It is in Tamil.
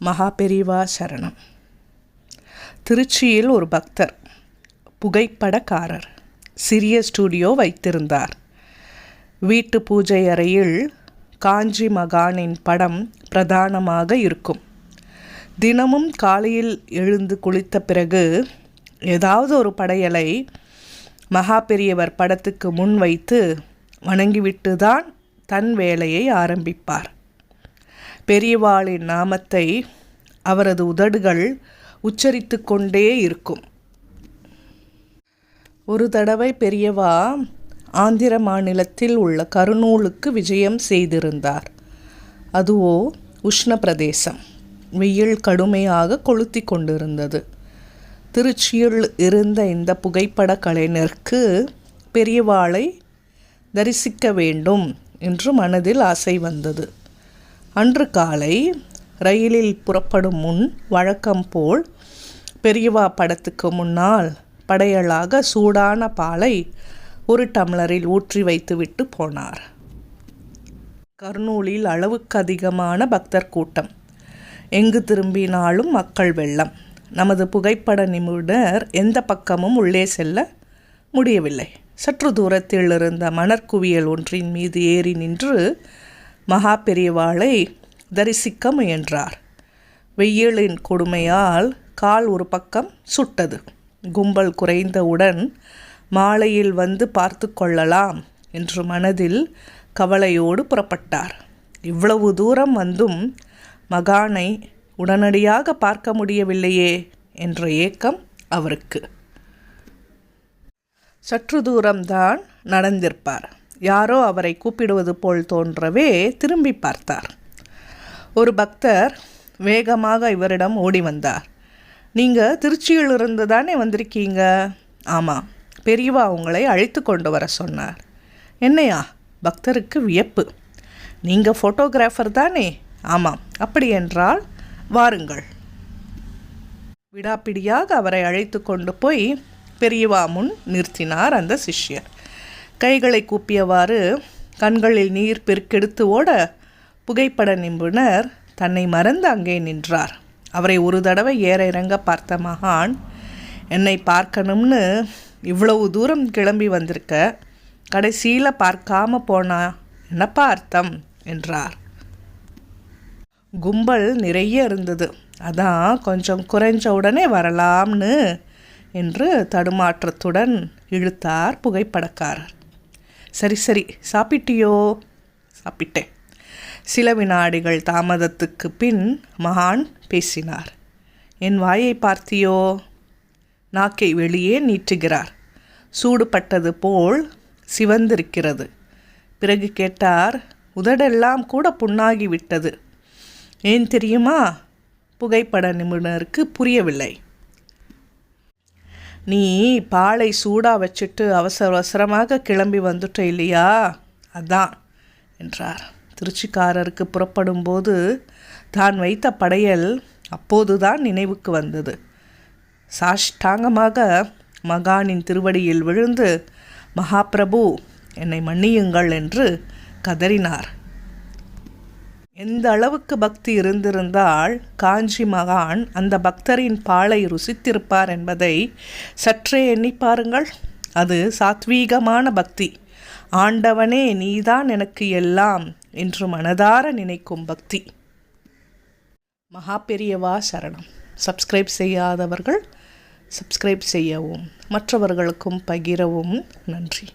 மகா பெரிவா சரணம். திருச்சியில் ஒரு பக்தர் புகைப்படக்காரர் சிறிய ஸ்டூடியோ வைத்திருந்தார். வீட்டு பூஜை அறையில் காஞ்சி மகானின் படம் பிரதானமாக இருக்கும். தினமும் காலையில் எழுந்து குளித்த பிறகு ஏதாவது ஒரு படையலை மகா பெரியவர் படத்துக்கு முன் வைத்து வணங்கிவிட்டு தான் தன் வேலையை ஆரம்பிப்பார். பெரியவாளின் நாமத்தை அவரது உதடுகள் உச்சரித்து கொண்டே இருக்கும். ஒரு தடவை பெரியவா ஆந்திர மாநிலத்தில் உள்ள கருநூலுக்கு விஜயம் செய்திருந்தார். அதுவோ உஷ்ண பிரதேசம். வெயில் கடுமையாக கொளுத்தி கொண்டிருந்தது. திருச்சியில் இருந்த இந்த புகைப்பட கலைஞருக்கு பெரியவாளை தரிசிக்க வேண்டும் என்று மனதில் ஆசை வந்தது. அன்று காலை ரயிலில் புறப்படும் முன் வழக்கம் போல் பெரியவா படத்துக்கு முன்னால் படையலாக சூடான பாலை ஒரு டம்ளரில் ஊற்றி வைத்துவிட்டு போனார். கர்னூலில் அளவுக்கு அதிகமான பக்தர் கூட்டம். எங்கு திரும்பினாலும் மக்கள் வெள்ளம். நமது புகைப்பட நிபுணர் எந்த பக்கமும் உள்ளே செல்ல முடியவில்லை. சற்று தூரத்தில் இருந்த மணற்குவியல் ஒன்றின் மீது ஏறி நின்று மகா பெரியவாளை தரிசிக்க முயன்றார். வெயிலின் கொடுமையால் கால் ஒரு பக்கம் சுட்டது. கும்பல் குறைந்தவுடன் மாலையில் வந்து பார்த்து கொள்ளலாம் என்று மனதில் கவலையோடு புறப்பட்டார். இவ்வளவு தூரம் வந்தும் மகானை உடனடியாக பார்க்க முடியவில்லையே என்ற ஏக்கம் அவருக்கு. சற்று தூரம்தான் நடந்திருப்பார். யாரோ அவரை கூப்பிடுவது போல் தோன்றவே திரும்பி பார்த்தார். ஒரு பக்தர் வேகமாக இவரிடம் ஓடி வந்தார். நீங்கள் திருச்சியிலிருந்து தானே வந்திருக்கீங்க? ஆமாம் பெரியவா உங்களை அழைத்து கொண்டு வர சொன்னார். என்னையா? பக்தருக்கு வியப்பு. நீங்கள் ஃபோட்டோகிராஃபர் தானே? ஆமாம் அப்படி என்றால் வாருங்கள். விடாப்பிடியாக அவரை அழைத்து கொண்டு போய் பெரியவா முன் நிறுத்தினார் அந்த சிஷ்யர். கைகளை கூப்பியவாறு கண்களில் நீர் பெருக்கெடுத்து ஓட புகைப்பட நிபுணர் தன்னை மறந்து அங்கே நின்றார். அவரை ஒரு தடவை ஏற இறங்க பார்த்த மகான் என்னை பார்க்கணும்னு இவ்வளவு தூரம் கிளம்பி வந்திருக்க. கடைசியில் பார்க்காம போனா என்னப்பா அர்த்தம்? என்றார். கும்பல் நிறைய இருந்தது. அதான் கொஞ்சம் குறைஞ்ச உடனே வரலாம்னு என்று தடுமாற்றத்துடன் இழுத்தார் புகைப்படக்காரர். சரி சரி. சாப்பிட்டியோ? சாப்பிட்டேன். சில வினாடிகள் தாமதத்துக்கு பின் மகான் பேசினார். என் வாயை பார்த்தியோ? நாக்கை வெளியே நீட்டுகிறார். சூடுபட்டது போல் சிவந்திருக்கிறது. பிறகு கேட்டார் உதடெல்லாம் கூட புண்ணாகிவிட்டது. ஏன் தெரியுமா? புகைப்பட நிபுணருக்கு புரியவில்லை. நீ பாலை சூடாக வச்சுட்டு அவசர அவசரமாக கிளம்பி வந்துட்ட இல்லையா? அதான் என்றார். திருச்சிக்காரருக்கு புறப்படும்போது தான் வைத்த படையல் அப்போதுதான் நினைவுக்கு வந்தது. சாஷ்டாங்கமாக மகானின் திருவடியில் விழுந்து மகாபிரபு என்னை மன்னியுங்கள் என்று கதறினார். எந்த அளவுக்கு பக்தி இருந்திருந்தால் காஞ்சி மகான் அந்த பக்தரின் பாலை ருசித்திருப்பார் என்பதை சற்றே எண்ணி பாருங்கள். அது சாத்வீகமான பக்தி. ஆண்டவனே நீதான் எனக்கு எல்லாம் என்று மனதார நினைக்கும் பக்தி. மகா பெரியவா சரணம். சப்ஸ்கிரைப் செய்யாதவர்கள் சப்ஸ்கிரைப் செய்யவும் மற்றவர்களுக்கும் பகிரவும் நன்றி.